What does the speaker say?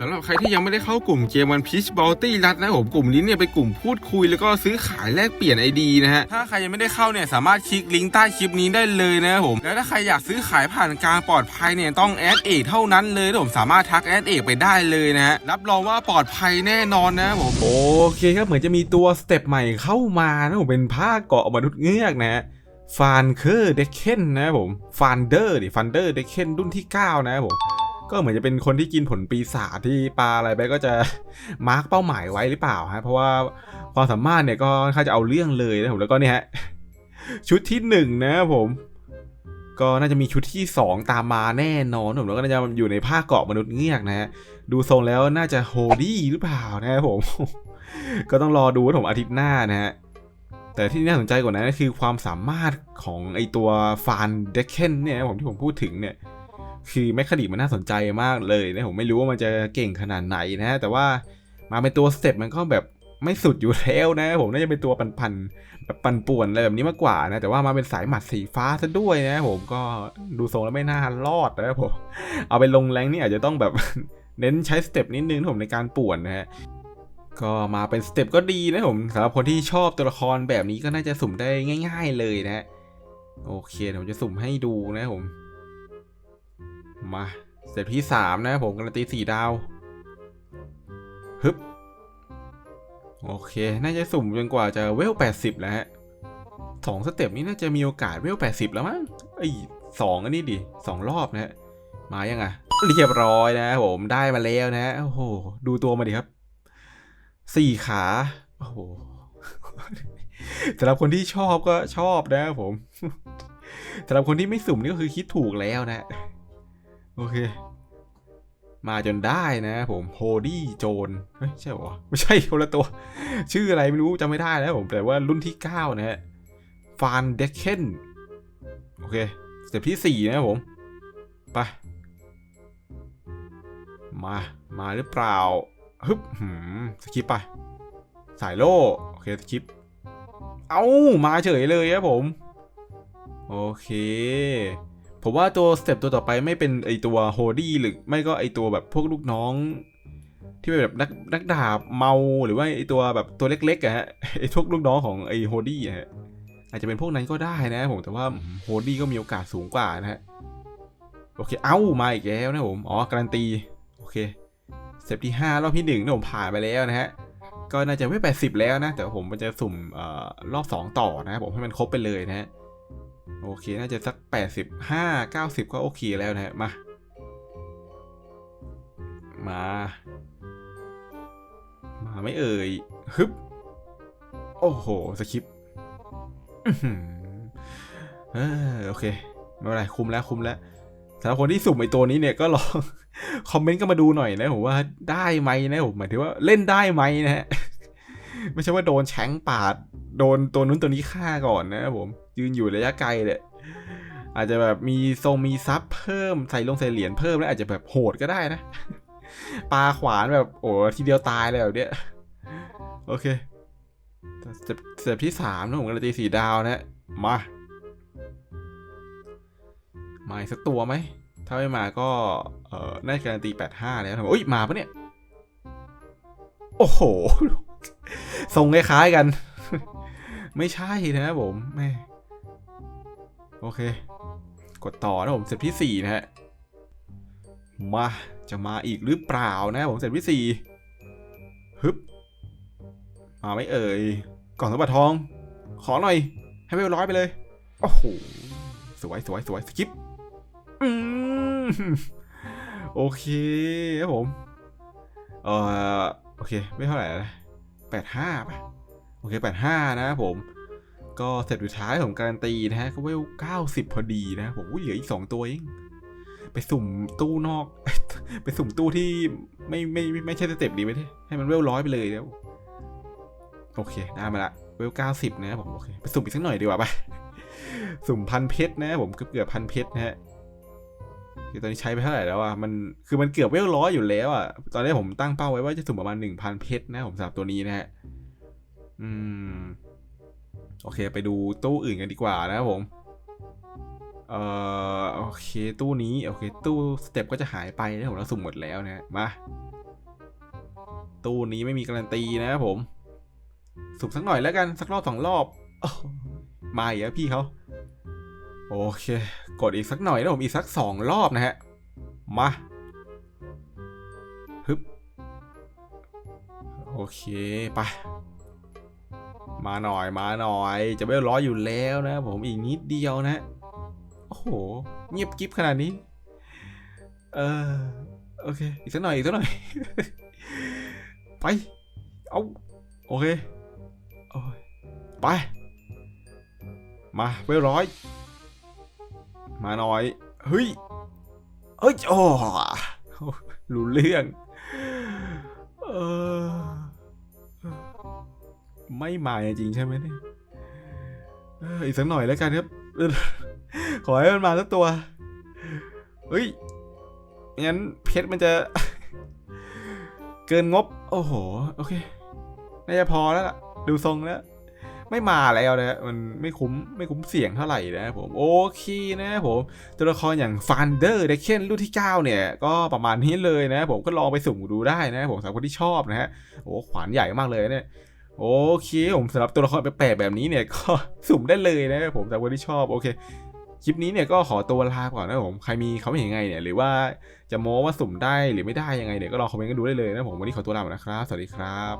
สำหรับใครที่ยังไม่ได้เข้ากลุ่มเกมวันพีชบอลตี้รัดนะผมกลุ่มนี้เนี่ยเป็นกลุ่มพูดคุยแล้วก็ซื้อขายแลกเปลี่ยนไอดีนะฮะถ้าใครยังไม่ได้เข้าเนี่ยสามารถคลิกลิงก์ใต้คลิปนี้ได้เลยนะผมแล้วถ้าใครอยากซื้อขายผ่านการปลอดภัยเนี่ยต้องแอดเอกเท่านั้นเลยผมสามารถทักแอดเอกไปได้เลยนะฮะรับรองว่าปลอดภัยแน่นอนนะผมโอเคครับเหมือนจะมีตัวสเต็ปใหม่เข้ามานะผมเป็นผ้าเกาะมนุษย์เงือกนะฟานเคอร์เดเคนนะผมฟันเดอร์ดิฟันเดอร์เดเคนรุ่นที่ 9 นะครับผม ก็เหมือนจะเป็นคนที่กินผลปีศาจที่ปลาอะไรไปก็จะมาร์กเป้าหมายไว้หรือเปล่าฮะเพราะว่าความสามารถเนี่ยก็ค่าจะเอาเรื่องเลยนะผมแล้วก็เนี่ยฮะชุดที่หนึ่งนะผมก็น่าจะมีชุดที่สองตามมาแน่นอนผมแล้วก็น่าจะอยู่ในผ้าเกาะมนุษย์เงือกนะฮะดูทรงแล้วน่าจะโฮดี้หรือเปล่านะครับผม ก็ต้องรอดูว่าผมอาทิตย์หน้านะฮะแต่ที่น่าสนใจกว่านั้นก็คือความสามารถของไอตัวฟานเดคเคนเนี่ยผมที่ผมพูดถึงเนี่ย คือแมคคานิมันน่าสนใจมากเลยนะผมไม่รู้ว่ามันจะเก่งขนาดไหนนะ แต่ว่ามาเป็นตัวสเต็ปมันก็แบบไม่สุดอยู่แล้วนะผมน่าจะเป็นตัวปันๆแบบปันป่วนอะไรแบบนี้มากกว่านะ แต่ว่ามาเป็นสายหมัดสีฟ้าซะด้วยนะผมก็ดูทรงแล้วไม่น่ารอดนะผมเอาไปลงแรงนี่อาจจะต้องแบบเน้นใช้สเต็ปนิดนึงผมในการป่วนนะฮะก็มาเป็นสเต็ปก็ดีนะผมสำหรับคนที่ชอบตัวละครแบบนี้ก็น่าจะสุ่มได้ง่าย ๆเลยนะ โอเคเดี๋ยวผมจะสุ่มให้ดูนะผม มาเสเต็ปที่สามนะผมการันตีสี่ดาวฮึบโอเค น่าจะสุ่มจนกว่าจะเวลแปดสิบแล้วฮะสองสเต็ปนี้น่าจะมีโอกาสเวลแปดสิบแล้วมั้งไอ้สองอันนี้ดิสองรอบนะฮะมายังอะเรียบร้อยนะผมได้มาแล้วนะโอ้โหดูตัวมาดิครับสี่ขาโอ้โหสำหรับคนที่ชอบก็ชอบนะครับผมสำหรับคนที่ไม่สุ่มนี่ก็คือคิดถูกแล้วนะ โอเค มาจนได้นะผมโฮดี้โจนเฮ้ยใช่หรอไม่ใช่คนละตัว ชื่ออะไรไม่รู้จำไม่ได้แล้วผมแต่ว่ารุ่นที่ 9 นะฮะฟานเดคเคนโอเคสเต็ปที่ 4 นะผม ไป มา มาหรือเปล่าฮึบหืมสกิปไป สายโล่โอเคสกิป เอ้า มาเฉยเลยครับผม โอเค ผมว่าตัวสเต็ปตัวต่อไปไม่เป็นไอตัวโฮดี้หรือไม่ก็ไอตัวแบบพวกลูกน้อง ที่เป็นแบบนักนักดาบเมาหรือว่าไอตัวแบบตัวเล็กๆอะฮะไอพวกลูกน้องของไอโฮดี้อะฮะอาจจะเป็นพวกนั้นก็ได้นะผมแต่ว่าโฮดี้ก็มีโอกาสสูงกว่านะฮะโอเคเอ้ามาอีกแล้วนะผมอ๋อการันตีโอเคเต็ปที่5รอบที่1นะผมผ่านไปแล้วนะฮะก็น่าจะไม่แปดสิบแล้วนะ แต่ผมมันจะสุ่มเอ่อรอบ 2 ต่อนะครับผมให้มันครบไปเลยนะฮะ โอเค น่าจะสัก 85 90 ก็โอเคแล้วนะฮะมา มา มาไม่เอ่ย ฮึบ โอ้โห สคริปต์อื้อหือเออโอเค ไม่เป็นไร คุมแล้วคุมแล้วสำหรับคนที่สุ่มไอตัวนี้เนี่ยก็ลอง คอมเมนต์ก็มาดูหน่อยนะผมว่าได้ไหมนะผมหมายถึงว่าเล่นได้ไหมนะฮะ ไม่ใช่ว่าโดนแชงปาด โดนตัวนู้นตัวนี้ฆ่าก่อนนะครับผม ยืนอยู่ระยะไกลเลยอาจจะแบบมีทรงมีซับเพิ่มใส่ลงใส่เหรียญเพิ่มแล้วอาจจะแบบโหดก็ได้นะปลาขวานแบบโอ้ทีเดียวตายเลยแบบเนี้ยโอเคเสเต็ปที่สามนะผมการันตีสี่ดาวนะมามาสักตัวไหม ถ้าไม่มาก็ เอ่อน่าจะการันตีแปดห้าแล้วนะอุ้ย มาปะเนี่ย โอ้โห ทรงคล้ายๆกัน ไม่ใช่นะผมแม่ โอเค กดต่อนะผมเสร็จที่สี่นะฮะ มาจะมาอีกหรือเปล่านะผมเสร็จที่สี่ฮึบมาไม่เอ่ย กล่องสมบัติทอง ขอหน่อย ให้ไปร้อยไปเลย โอ้โห สวยสวยสวยสกิปอืมโอเคครับผม เอ่อ โอเค ไม่เท่าไหร่นะแปดห้าป่ะ โอเคแปดห้านะผม ก็เสร็จสุดท้ายของการันตีนะฮะก็เวลเก้าสิบพอดีนะผมเหลืออีกสองตัวเอง ไปสุ่มตู้นอก ไปสุ่มตู้ที่ไม่ไม่ไม่ไม่ใช่สเต็ปดีไหมที่ให้มันเวลร้อยไปเลยแล้ว โอเค ได้มาละเวลเก้าสิบนะผมโอเคไปสุ่มอีกสักหน่อยดีกว่าไปสุ่มพันเพชรนะผมเกือบเกือบพันเพชรนะฮะคือตอนนี้ใช้ไปเท่าไหร่แล้วอะมันคือมันเกือบเวลร้อยอยู่แล้วอะตอนนี้ผมตั้งเป้าไว้ว่าจะสุ่มประมาณหนึ่งพันเพชรนะผมสำหรับตัวนี้นะฮะอืม โอเค ไปดูตู้อื่นกันดีกว่านะครับผมเอ่อโอเคตู้นี้โอเค ตู้สเต็ปก็จะหายไปนะผมเราสุ่มหมดแล้วนะมาตู้นี้ไม่มีการันตีนะครับผม สุ่มสักหน่อยแล้วกันสักรอบสองรอบอมาอีกแล้วพี่เขาโอเค กดอีกสักหน่อยนะผมอีกสักสองรอบนะฮะมาฮึบโอเคไป มาหน่อยมาหน่อย จะไม่ร้อยอยู่แล้วนะ ผมอีกนิดเดียวนะ โอ้โห เงียบกิ๊บขนาดนี้ เออโอเค อีกสักหน่อย อีกสักหน่อย ไป เอาโอเคโอ้ยไป มาเวลร้อย มาหน่อย เฮ้ย เฮ้ย โอ้รู้เรื่อง เออ ไม่มาจริงใช่ไหมเนี่ยอีกสักหน่อยแล้วกันครับ ขอให้มันมาสักตัว เฮ้ย งั้นเพชรมันจะ เกินงบ โอ้โห โอเค น่าจะพอแล้วล่ะ ดูทรงแล้ว ไม่มาแล้วนะมันไม่คุ้ม ไม่คุ้มเสี่ยงเท่าไหร่นะผม โอเคนะผม ตัวละครอย่างฟันเดอร์เดเคนรุ่นที่ 9 เนี่ย ก็ประมาณนี้เลยนะ ผมก็ลองไปสุ่มดูได้นะผมสำหรับคนที่ชอบนะฮะ โอ้ขวานใหญ่มากเลยเนี่ย โอเค ผมสำหรับตัวละครแปลกๆแบบนี้เนี่ยก็สุ่มได้เลยนะครับผมแต่คนที่ชอบโอเคคลิปนี้เนี่ยก็ขอตัวลาก่อนนะครับผมใครมีเขาเห็นไงเนี่ยหรือว่าจะโม้ว่าสุ่มได้หรือไม่ได้ยังไงเนี่ยก็ลองคอมเมนต์กันดูได้เลยนะครับผมวันนี้ขอตัวลาไปนะครับ สวัสดีครับ